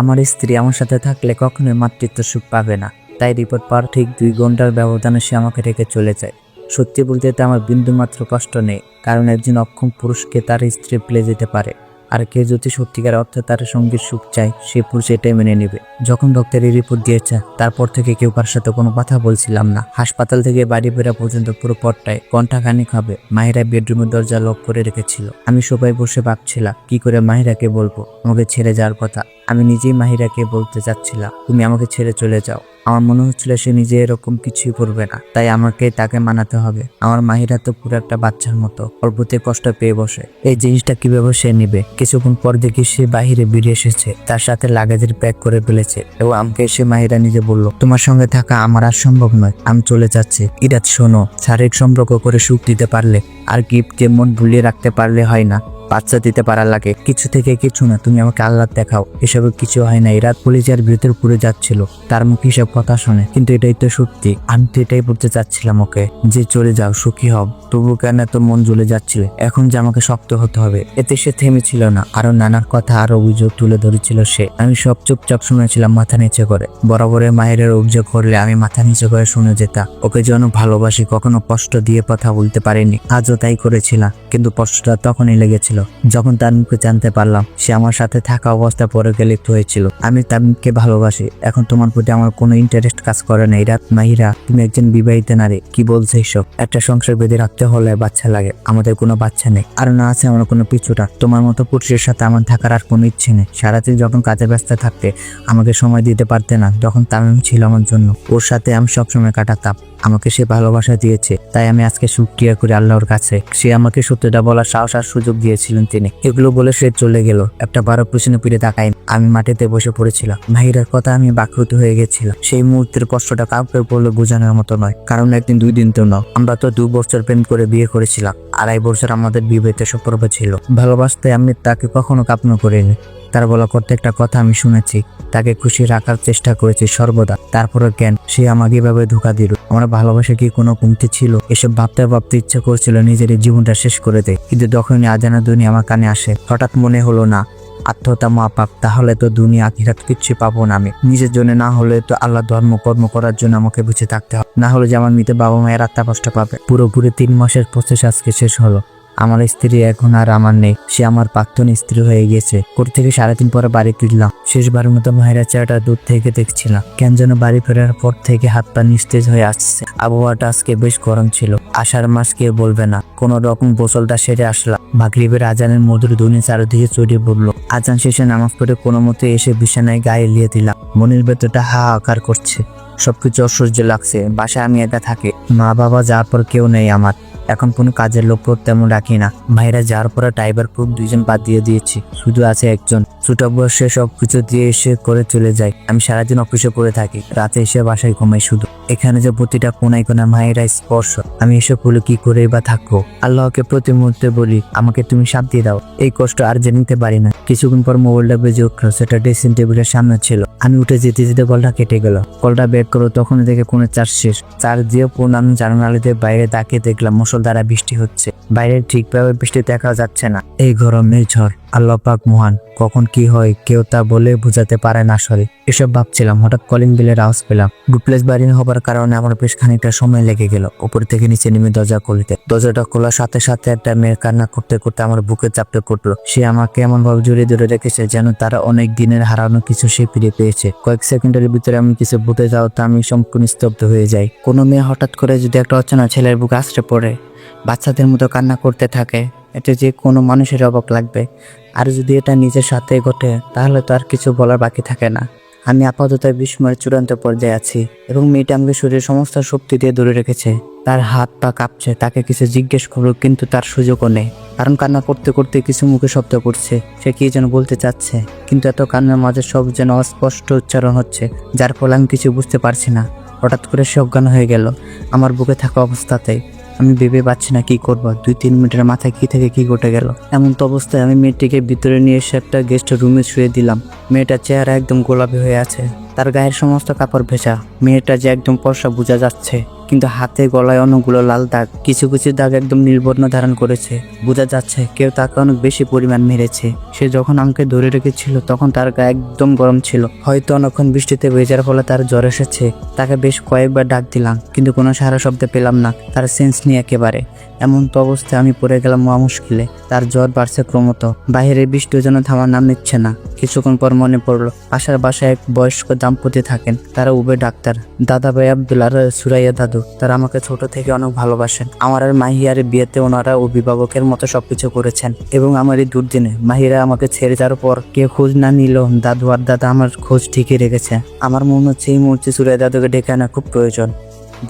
আমার স্ত্রী আমার সাথে থাকলে কখনোই মাতৃত্ব সুখ পাবে না। তাই রিপোর্ট পাওয়ার ঠিক দুই ঘণ্টার ব্যবধানে সে আমাকে রেখে চলে যায়। সত্যি বলতে তো আমার বিন্দুমাত্র কষ্ট নেই, কারণ একজন অক্ষম পুরুষকে তার স্ত্রী পেলে যেতে পারে। আর কেউ যদি সত্যিকার অর্থে তার সঙ্গীর সুখ চায়, সে পুরুষ এটাই মেনে নেবে। যখন ডক্টর এই রিপোর্ট দিয়েছে, তারপর থেকে কেউ কার সাথে কোনো কথা বলছিলাম না। হাসপাতাল থেকে বাড়ি ফেরা পর্যন্ত পুরো পথটায় ঘন্টাখানিক হবে, মাহিরা বেডরুমের দরজা লক করে রেখেছিল। আমি সবাই বসে ভাবছিলাম, কি করে মাহিরাকে বলব? আমাকে ছেড়ে যাওয়ার কথা। আমি নিজেই মাহিরাকে বলতে চাচ্ছিলাম, তুমি আমাকে ছেড়ে চলে যাও। আমার মনে হচ্ছিল সে নিজে এরকম কিছুই করবে না, তাই আমাকে তাকে মানাতে হবে। আমার মাহিরা তো পুরো একটা বাচ্চার মতো, অল্পতে কষ্ট পেয়ে বসে। এই জিনিসটা কীভাবে সে নিবে? কিছুক্ষণ পর দেখি সে বাহিরে বেরিয়ে এসেছে, তার সাথে লাগেজের প্যাক করে ফেলেছে এবং আমাকে সে মাহিরা নিজে বলল, তোমার সঙ্গে থাকা আমার আর সম্ভব নয়, আমি চলে যাচ্ছি। ইরাত, শোনো, শারীরিক সম্পর্ক করে সুখ দিতে পারলে আর গিফট মন ভুলিয়ে রাখতে পারলে হয় না। বাচ্চা দিতে পারার লাগে। কিছু থেকে কিছু না, তুমি আমাকে আল্লাহ দেখাও। এসবে কিছু হয় না রাত পুলিশের ভিতর পুরে যাচ্ছিল। তার মুখে এসব কথা শোনে। কিন্তু এটাই তো সত্যি। আমি তো এটাই বলতে চাচ্ছিলাম ওকে যে চলে যাও, সুখী হব তবু কেন এত মন জ্বলে যাচ্ছিল? এখন যে আমাকে শক্ত হতে হবে, এতে সে থেমেছিল না। আরও নানার কথা, আর অভিযোগ তুলে ধরেছিল সে। আমি সব চুপচাপ শুনেছিলাম মাথা নিচে করে। বরাবরের মায়ের অভিযোগ করলে আমি মাথা নিচে করে শুনে যেতাম। ওকে যেন ভালোবাসি, কখনো কষ্ট দিয়ে কথা বলতে পারিনি। আজও তাই করেছিলাম। কিন্তু কষ্টটা তখনই লেগেছিল। যখন তার মুখে জানতে পারলাম, সে আমার সাথে থাকা অবস্থা পরে লিপ্ত হয়েছিল। আমি তামিমকে ভালোবাসি। এখন তোমার প্রতি আমার কোনো ইন্টারেস্ট কাজ করে না। রাত মাহিরা, তুমি একজন বিবাহিত নারী। কি বলছো এইসব একটা সংসার বেঁধে রাখতে হলে বাচ্চা লাগে। আমাদের কোনো বাচ্চা নেই। আর না আছে আমার কোনো পিছুটা। তোমার মতো পুরুষের সাথে আমার থাকার আর কোনো ইচ্ছে নেই। সারাদিন যখন কাজে ব্যস্ত থাকতে, আমাকে সময় দিতে পারতে না। তখন তামিম ছিল আমার জন্য। ওর সাথে আমি সবসময় কাটাতাম। আমাকে সে ভালোবাসা দিয়েছে। তাই আমি আজকে সুক্রিয়া করি আল্লাহর কাছে। সে আমাকে সত্যটা বলার সাহস আর সুযোগ দিয়েছিলেন তিনি। এগুলো বলে সে চলে গেল। একটা বারো পিছনে পিড়ে তাকাই আমি মাটিতে বসে পড়েছিলাম। মাহিরার কথা আমি বাকরুত হয়ে গেছিলাম। সেই মুহূর্তের কষ্টটা কাউকে বলে বোঝানোর মতো নয়। কারণ একদিন, দুই দিন তো নয়। আমরা তো দু বছর প্রেম করে বিয়ে করেছিলাম। আড়াই বছর আমাদের বিবাহিত সম্পর্ক ছিল। ভালোবাসতে আমি তাকে কখনো কাপন করিনি। তার বলা প্রত্যেকটা কথা আমি শুনেছি। তাকে খুশি রাখার চেষ্টা করেছি সর্বদা। তারপরে জ্ঞান সে আমাকে এভাবে ধোকা দিল। আমার ভালোবাসা কি কোনো কমতি ছিল? এসব ভাবতে ভাবতে ইচ্ছা করছিল নিজের জীবনটা শেষ করে দেয় কিন্তু যখনই আজানা দুনিয়া আমার কানে আসে। হঠাৎ মনে হলো না, আত্মহত্যা মা পাপ তাহলে তো দুনিয়া আখিরাত কিচ্ছু পাবো না আমি। নিজের জন্য না হলে তো আল্লাহ ধর্ম, কর্ম করার জন্য আমাকে বুঝে থাকতে হবে। না হলে যে আমার মৃত বাবা মায়ের আত্মা কষ্ট পাবে। পুরোপুরি তিন মাসের প্রসেস আজকে শেষ হলো। আমার স্ত্রী এখন আর আমার নেই। সে আমার প্রাক্তন স্ত্রী হয়ে গেছে। কোর্ট থেকে সাড়ে তিন পরে বাড়ি ফিরলাম। শেষবারের মতো মাহিরা চেহারাটা দূর থেকে দেখছিলাম। কেন যেন বাড়ি ফেরার পর থেকে হাত পা নিস্তেজ হয়ে আসছে। আবহাওয়াটা আজকে বেশ গরম ছিল। আষাঢ় মাস কেউ বলবে না। কোন রকম গোসলটা সেরে আসলাম। মাগরিবের আজানের মধুর ধ্বনি চারিদিকে ছড়িয়ে পড়ল। আজান শেষে নামাজ পড়ে কোনো মতে এসে বিছানায় গায়ে লিয়ে দিলাম। মনের ভেতরটা হা আকার করছে। সবকিছু অসহ্য লাগছে। বাসায় আমি একা থাকি। মা বাবা যাওয়ার পর কেউ নেই আমার। এখন কোনো কাজের লোক তেমন রাখি না। ভাইরা যাওয়ার পরে ড্রাইভার প্রুফ দুইজন বাদ দিয়ে দিয়েছি। শুধু আছে একজন। ছোট বয়সে সব কিছু দিয়ে এসে করে চলে যায়। আমি সারাদিন অফিসে পড়ে থাকি। রাতে এসে বাসায় ঘুমাই শুধু। এখানে যে প্রতিটা কোনায় কোনা মায়েরা স্পর্শ। আমি এসব হলো কি করে বা থাকব? আল্লাহকে প্রতি মুহূর্তে বলি, আমাকে তুমি শান্তি দাও। এই কষ্ট আর যে নিতে পারি না। কিছুক্ষণ পর মোবাইলটা বেজে উঠল। সেটা ড্রেসিং টেবিলের সামনে ছিল। আমি উঠে যেতে যেতে কলটা কেটে গেল। কলটা বের করো, তখন দেখে কোনো চার্জ শেষ। চার্জ দিয়ে পুরান জানালাতে বাইরে তাকিয়ে দেখলাম। মুসলধারা বৃষ্টি হচ্ছে। বাইরে ঠিকভাবে বৃষ্টি দেখা যাচ্ছে না। এই গরমের ঝড়। আল্লাহ পাক মহান, কখন কি হয় কেউ তা বলে বোঝাতে পারে না সরে এসব ভাবছিলাম, হঠাৎ কলিং বেলের আওয়াজ পেলাম। ডুপ্লেস বাড়ি হবার কারণে আমার বেশ খানিকটা সময় লেগে গেল। উপর থেকে নিচে নেমে দরজা খুলতে। দরজাটা খোলার সাথে সাথে একটা মেয়ের কান্না করতে করতে আমার বুকে চাপতে করল। সে আমাকে এমন ভাবে জড়িয়ে ধরে রেখেছে যেন তারা অনেক দিনের হারানো কিছু সে ফিরে পেয়েছে। কয়েক সেকেন্ডের ভিতরে আমি কিছু বুঝতে যাও তা আমি সম্পূর্ণ স্তব্ধ হয়ে যাই। কোনো মেয়ে হঠাৎ করে যদি একটা অচেনা ছেলের বুকে আশ্রে পড়ে, বাচ্চাদের মতো কান্না করতে থাকে এটা যে কোনো মানুষের অবাক লাগবে। আর যদি এটা নিজের সাথে ঘটে, তাহলে তো আর কিছু বলার বাকি থাকে না। আমি আপাতত বিস্ময়ের চূড়ান্ত পর্যায়ে আছি এবং মেয়েটা আমাকে শরীরের সমস্ত শক্তি দিয়ে ধরে রেখেছে। তার হাত পা কাঁপছে, তাকে কিছু জিজ্ঞেস করব কিন্তু তার সুযোগও নেই। কারণ কান্না করতে করতে কিছু মুখে শব্দ করছে, সে কি যেন বলতে চাচ্ছে, কিন্তু এত কান্নার মাঝে সব যেন অস্পষ্ট উচ্চারণ হচ্ছে, যার ফলে আমি কিছু বুঝতে পারছি না। হঠাৎ করে সে অজ্ঞান হয়ে গেল। আমার বুকে থাকা অবস্থাতেই আমি ভেবে পাচ্ছি না কি করব। দুই, তিন মিনিটের মাথায় কি থেকে কি ঘটে গেল? এমন তো অবস্থায় আমি মেয়েটিকে ভিতরে নিয়ে এসে একটা গেস্ট রুমে শুয়ে দিলাম। মেয়েটার চেহারা একদম গোলাপি হয়ে আছে। তার গায়ের সমস্ত কাপড় ভেজা। মেয়েটা যে একদম পয়সা বোঝা যাচ্ছে। কিন্তু হাতে গলায় অনেকগুলো লাল দাগ, কিছু কিছু দাগ একদম নির্বর্ণ ধারণ করেছে। বোঝা যাচ্ছে কেউ তাকে অনেক বেশি পরিমাণ মেরেছে। সে যখন আমাকে ধরে রেখেছিল, তখন তার গা একদম গরম ছিল। হয়তো অনেকক্ষণ বৃষ্টিতে ভেজার ফলে তার জ্বর এসেছে। তাকে বেশ কয়েকবার ডাক দিলাম, কিন্তু কোনো সারা শব্দ পেলাম না। তার সেন্স নিয়ে একেবারে। এমন তো অবস্থায় আমি পড়ে গেলাম মহা মুশকিলে। তার জ্বর বাড়ছে ক্রমত। বাইরের বৃষ্টিও যেন থামার নাম নিচ্ছে না। কিছুক্ষণ পর মনে পড়ল, আশার বাসায় এক বয়স্ক দাম্পতি থাকেন। তারা উবে ডাক্তার। দাদা ভাই আব্দুল আর সুরাইয়া দাদু। তারা আমাকে ছোট থেকে অনেক ভালোবাসেন। আমার আর মাহিয়ার বিয়েতে ওনারা অভিভাবকের মতো সবকিছু করেছেন। এবং আমার এই দুর্দিনে মাহিরা আমাকে ছেড়ে যাওয়ার পর কে খোঁজ না নিল। দাদু আর দাদা আমার খোঁজ ঠিকই রেখেছে। আমার মনে হচ্ছে এই মুহূর্তে সুরাইয়া দাদুকে ডেকে আনা খুব প্রয়োজন।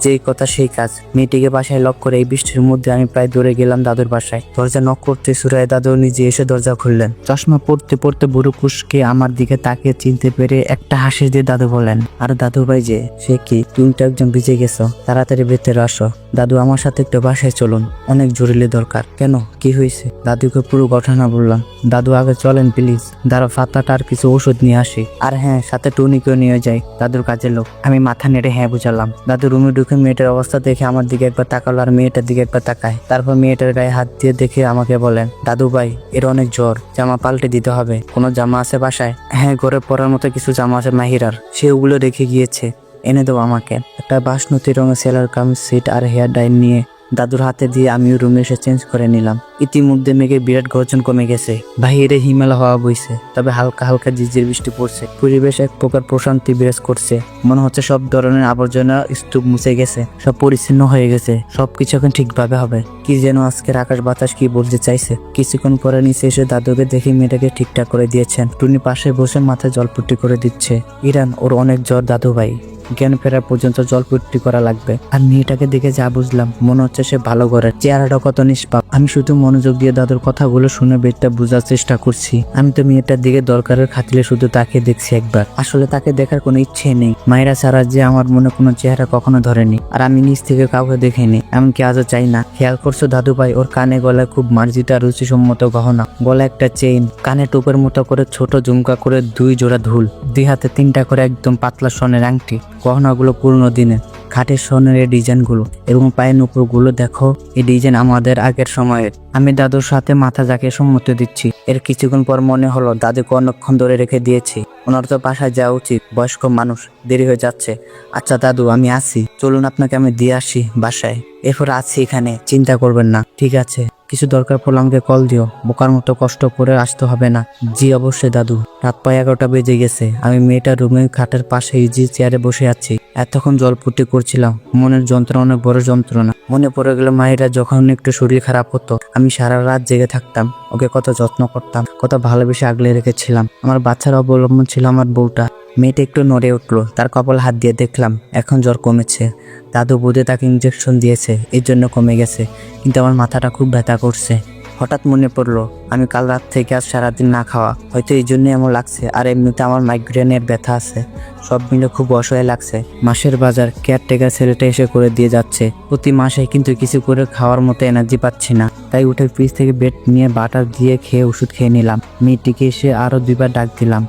যেই কথা সেই কাজ। মেয়েটিকে বাসায় লক করে এই বৃষ্টির মধ্যে আমি প্রায় দৌড়ে গেলাম দাদুর বাসায়। দরজা নক করতে সুরায় দাদু নিজে এসে দরজা খুললেন। চশমা পড়তে পড়তে বুড়ো কুশকে আমার দিকে তাকিয়ে চিনতে পেরে একটা হাসি দিয়ে দাদু বলেন আর দাদু ভাই যে, সে কি? তুমি তো একজন ভিজে গেছো। তাড়াতাড়ি ভেতরে আসো। দাদু আমার সাথে একটু বাসায় চলুন। অনেক জরুরি দরকার। কেন? কি হয়েছে? দাদুকে পুরো ঘটনা বললাম। দাদু, আগে চলেন প্লিজ দাঁড়া ফাতাটা আর কিছু ওষুধ নিয়ে আসি। আর হ্যাঁ সাথে টুনিকেও নিয়ে যাই। দাদুর কাজের লোক। আমি মাথা নেড়ে হ্যাঁ বুঝালাম। দাদু রুমে ঢুকে মেয়েটার অবস্থা দেখে আমার দিকে একবার তাকালো আর মেয়েটার দিকে একবার তাকায়। তারপর মেয়েটার গায়ে হাত দিয়ে দেখে আমাকে বলেন, দাদু ভাই, এর অনেক জ্বর, জামা পাল্টে দিতে হবে। কোনো জামা আছে বাসায়? হ্যাঁ ঘরে পরার মতো কিছু জামা আছে মাহিরার। সে ওগুলো রেখে গিয়েছে। এনে দেবো আমাকে। একটা বাসনতি রঙের সেলার কামিজ, সিট আর হেয়ার ডাইন নিয়ে দাদুর হাতে দিয়ে আমিও রুমে এসে চেঞ্জ করে নিলাম। ইতিমধ্যে মেঘের বিরাট গর্জন কমে গেছে। বাহিরে হিমালয় হওয়া বইছে, তবে হালকা হালকা ঝিরঝির বৃষ্টি পড়ছে। পরিবেশ এক প্রকার প্রশান্তি বিরাজ করছে। মনে হচ্ছে সব ধরনের আবর্জনা স্তূপ মুছে গেছে, সব পরিচ্ছন্ন হয়ে গেছে। সবকিছু এখন ঠিকভাবে হবে। কি যেন আজকের আকাশ বাতাস কি বলতে চাইছে। কিছুক্ষণ পরে নিচে এসে দাদুকে দেখে মেয়েটাকে ঠিকঠাক করে দিয়েছেন। টুনি পাশে বসে মাথায় জলপুটি করে দিচ্ছে। ইরান, ওর অনেক জ্বর দাদু ভাই জ্ঞান ফেরা পর্যন্ত জলপুটি করা লাগবে। আর মেয়েটাকে দেখে যা বুঝলাম, মনে হচ্ছে সে ভালো করে চেহারাটা কত নিষ্পাপ। আমি শুধু মনোযোগ দিয়ে দাদুর কথাগুলো শুনে বেটটা বোঝার চেষ্টা করছি। আমি তো মেয়েটার দিকে দরকারের খাতিলে শুধু তাকে দেখছি একবার। আসলে তাকে দেখার কোনো ইচ্ছে নেই। মায়েরা ছাড়া যে আমার মনে কোনো চেহারা কখনো ধরেনি। আর আমি নিজ থেকে কাউকে দেখিনি। এমনকি আজও চাই না। খেয়াল করছ দাদু ভাই ওর কানে গলায় খুব মার্জিত আর রুচিসম্মত গহনা। গলা একটা চেইন। কানে টোপের মতো করে ছোট ঝুমকা করে দুই জোড়া ধুল। দুই হাতে তিনটা করে একদম পাতলা সোনের আংটি। গহনাগুলো পুরনো দিনের খাটের সোনের এই ডিজাইনগুলো এবং পায়ের নুপুরগুলো দেখো, এই ডিজাইন আমাদের আগের সময়ের। আমি দাদুর সাথে মাথা জাকিয়ে সম্মতি দিচ্ছি, এর কিছুক্ষণ পর মনে হলো দাদুকে অনেকক্ষণ ধরে রেখে দিয়েছি। ওনার তো বাসায় যাওয়া উচিত, বয়স্ক মানুষ, দেরি হয়ে যাচ্ছে। আচ্ছা দাদু, আমি আসি। চলুন আপনাকে আমি দিয়ে আসি বাসায়। এরপর আছি এখানে, চিন্তা করবেন না, ঠিক আছে। কিছু দরকার পড়লে আমাকে কল দিও। বোকার মতো কষ্ট করে আসতে হবে না। জি, অবশ্যই দাদু। রাত প্রায় এগারোটা বেজে গেছে। আমি মেয়েটা রুমে খাটের পাশে ইজি চেয়ারে বসে আছি। এতক্ষণ জল জলপুটি করছিলাম। মনের যন্ত্রণা অনেক বড় যন্ত্রণা। মনে পড়ে গেল মায়েরা যখন একটু শরীর খারাপ হতো, আমি সারা রাত জেগে থাকতাম। ওকে কত যত্ন করতাম, কত ভালোবেসে আগলে রেখেছিলাম। আমার বাচ্চার অবলম্বন ছিল আমার বউটা। মেয়েটা একটু নড়ে উঠল। তার কপাল হাত দিয়ে দেখলাম, এখন জ্বর কমেছে। দাদু বুধে তাকে ইঞ্জেকশন দিয়েছে, এর জন্য কমে গেছে, কিন্তু আমার মাথাটা খুব ব্যথা করছে। হঠাৎ মনে পড়ল, আমি কাল রাত থেকে আজ সারাদিন না খাওয়া, হয়তো এই জন্যই এমন লাগছে, আর এমনিতে আমার মাইগ্রেনের ব্যথা আছে। সব মিলে খুব অসহায় লাগছে। মাসের বাজার কেয়ারটেকার ছেলেটা এসে করে দিয়ে যাচ্ছে। প্রতি মাসে কিন্তু কিছু করে খাওয়ার মতো এনার্জি পাচ্ছি না। তাই উঠে ফ্রিজ থেকে বেড নিয়ে বাটার দিয়ে খেয়ে ওষুধ খেয়ে নিলাম। মেয়েটিকে এসে আরও দুইবার ডাক দিলাম,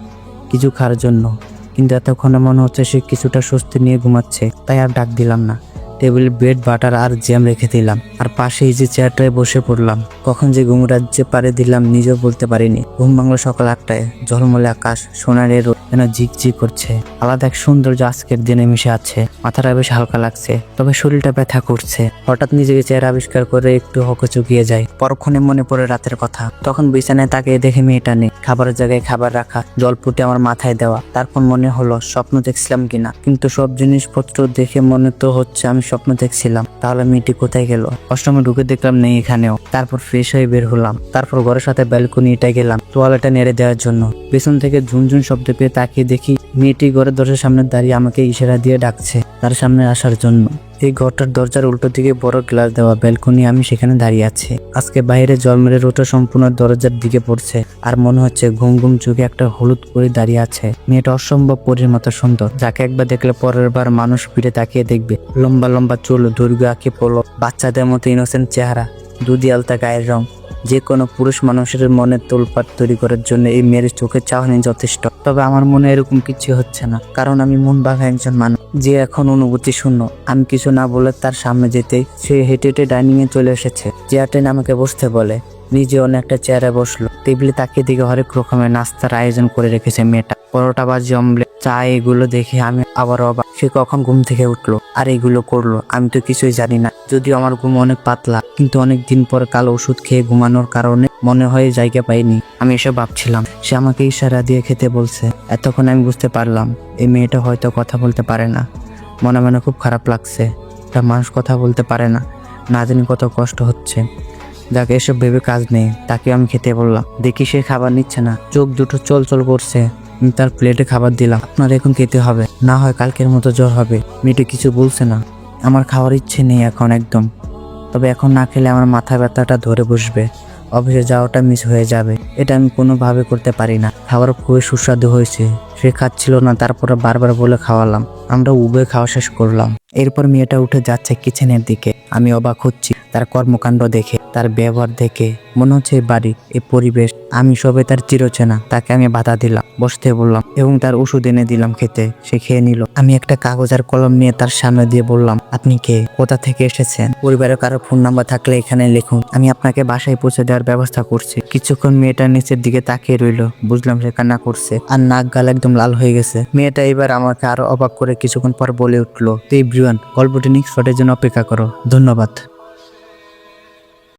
কিছু খাওয়ার জন্য। কিন্তু এতক্ষণে মনে হচ্ছে সে কিছুটা স্বস্তি নিয়ে ঘুমাচ্ছে। তাই আর ডাক দিলাম না। টেবিলে ব্রেড বাটার আর জ্যাম রেখে দিলাম। আর পাশে যে চেয়ারটায় বসে পড়লাম। কখন যে ঘুম রাজ্যে পারে দিলাম, নিজেও বলতে পারিনি। ঘুম বাংলা সকাল আটটায়। ঝলমলে আকাশ সোনারের রোদ যেন ঝিকঝিক করছে। আলাদা এক সৌন্দর্য আজকের দিনে মিশে আছে। মাথাটা বেশ হালকা লাগছে, তবে শরীরটা ব্যথা করছে। হঠাৎ নিজেকে চেয়ার আবিষ্কার করে একটু হকে চুকিয়ে যায়। পরক্ষণে মনে পড়ে রাতের কথা। তখন বিছানায় তাকে দেখে মেয়েটা নেই। খাবারের জায়গায় খাবার রাখা, জল ফুটে আমার মাথায় দেওয়া। তারপর মনে হলো, স্বপ্ন দেখছিলাম কিনা? কিন্তু সব জিনিসপত্র দেখে মনে তো হচ্ছে আমি স্বপ্ন দেখছিলাম। তাহলে মেয়েটি কোথায় গেল? অষ্টমে ঢুকে দেখলাম নেই এখানেও। তারপর ফ্রেশ হয়ে বের হলাম। তারপর ঘরের সাথে ব্যালকনিটা গেলাম। তোয়ালেটা নেড়ে দেওয়ার জন্য। পেছন থেকে ঝুনঝুন শব্দ পেয়ে তাকিয়ে দেখি মেয়েটি ঘরের দরজার সামনে দাঁড়িয়ে আমাকে ইশারা দিয়ে ডাকছে তার সামনে আসার জন্য। এই ঘরটার দরজার উল্টো দিকে বড় গ্লাস দেওয়া ব্যালকনি আমি সেখানে দাঁড়িয়ে আছি। আজকে বাইরে জল মেরে রোটা সম্পূর্ণ দরজার দিকে পড়ছে আর মনে হচ্ছে ঘুম ঘুম চোখে একটা হলুদ করে দাঁড়িয়ে আছে। মেয়েটা অসম্ভব পরীর মতো সুন্দর। যাকে একবার দেখলে পরের বার মানুষ ফিরে তাকিয়ে দেখবে। লম্বা লম্বা চুল দৈর্ঘ্য আঁকি পড়ল বাচ্চাদের মতো ইনোসেন্ট চেহারা দুধি আলতা গায়ের রং। যে কোনো পুরুষ মানুষের মনে তোলপাট তৈরি করার জন্য এই মেয়ের চোখের চাহনি যথেষ্ট। তবে আমার মনে এরকম কিছু হচ্ছে না, কারণ আমি মন ভাঙা একজন মানুষ। যে এখন অনুভূতি শূন্য, আমি কিছু না বলে তার সামনে যেতেই সে হেঁটে হেঁটে ডাইনিং এ চলে এসেছে। চেয়ারটা আমাকে বসতে বলে, নিজে অন্য একটা চেয়ারে বসল। টেবিলে তাকিয়ে দিকে হরেক রকমের নাস্তার আয়োজন করে রেখেছে মেয়েটা। পরোটা বা জমলে চা এগুলো দেখে আমি আবার অবাক। সে কখন ঘুম থেকে উঠল, আর এগুলো করল, আমি তো কিছুই জানি না। যদিও আমার ঘুম অনেক পাতলা কিন্তু অনেক দিন পর কাল ওষুধ খেয়ে ঘুমানোর কারণে মনে হয় জায়গা পাইনি। আমি এসব ভাবছিলাম। সে আমাকে ইশারা দিয়ে খেতে বলছে। এতক্ষণ আমি বুঝতে পারলাম, এই মেয়েটা হয়তো কথা বলতে পারে না। মনে মনে খুব খারাপ লাগছে। একটা মানুষ কথা বলতে পারে না। না জানি কত কষ্ট হচ্ছে। যাকে, এসব ভেবে কাজ নেই। তাকে আমি খেতে বললাম। দেখি সে খাবার নিচ্ছে না। চোখ দুটো চল চল করছে। আমি তার প্লেটে খাবার দিলাম। আপনার এখন খেতে হবে। না হয় কালকের মতো জ্বর হবে। মেয়েটা কিছু বলছে না। আমার খাওয়ার ইচ্ছে নেই এখন একদম। তবে এখন না খেলে আমার মাথা ব্যথাটা ধরে বসবে। অফিসে যাওয়াটা মিস হয়ে যাবে। এটা আমি কোনোভাবে করতে পারি না। খাবার খুবই সুস্বাদু হয়েছে। সে খাচ্ছিল না, তারপরে বারবার বলে খাওয়ালাম। আমরা উবে খাওয়া শেষ করলাম। এরপর মেয়েটা উঠে যাচ্ছে কিচেনের দিকে। আমি অবাক হচ্ছি তার কর্মকাণ্ড দেখে, তার ব্যবহার দেখে। মনে হচ্ছে বাড়ি এই পরিবেশ। আমি সবে তার চিরচেনা, তাকে আমি বাধা দিলাম, বসতে বললাম এবং তার ওষুধ এনে দিলাম খেতে। সে খেয়ে নিল। আমি একটা কাগজ আর কলম নিয়ে তার সামনে দিয়ে বললাম, আপনি কে? কোথা থেকে এসেছেন? পরিবারের কারও ফোন নাম্বার থাকলে এখানে লিখুন। আমি আপনাকে বাসায় পৌঁছে দেওয়ার ব্যবস্থা করছি। কিছুক্ষণ মেয়েটা নিচের দিকে তাকিয়ে রইল। বুঝলাম সে কান্না করছে আর নাক গাল একদম লাল হয়ে গেছে। মেয়েটা এবার আমাকে আরও অবাক করে কিছুক্ষণ পর বলে উঠল তো এভরিওয়ান গল্পটি নেক্সট জন্য অপেক্ষা করো। ধন্যবাদ।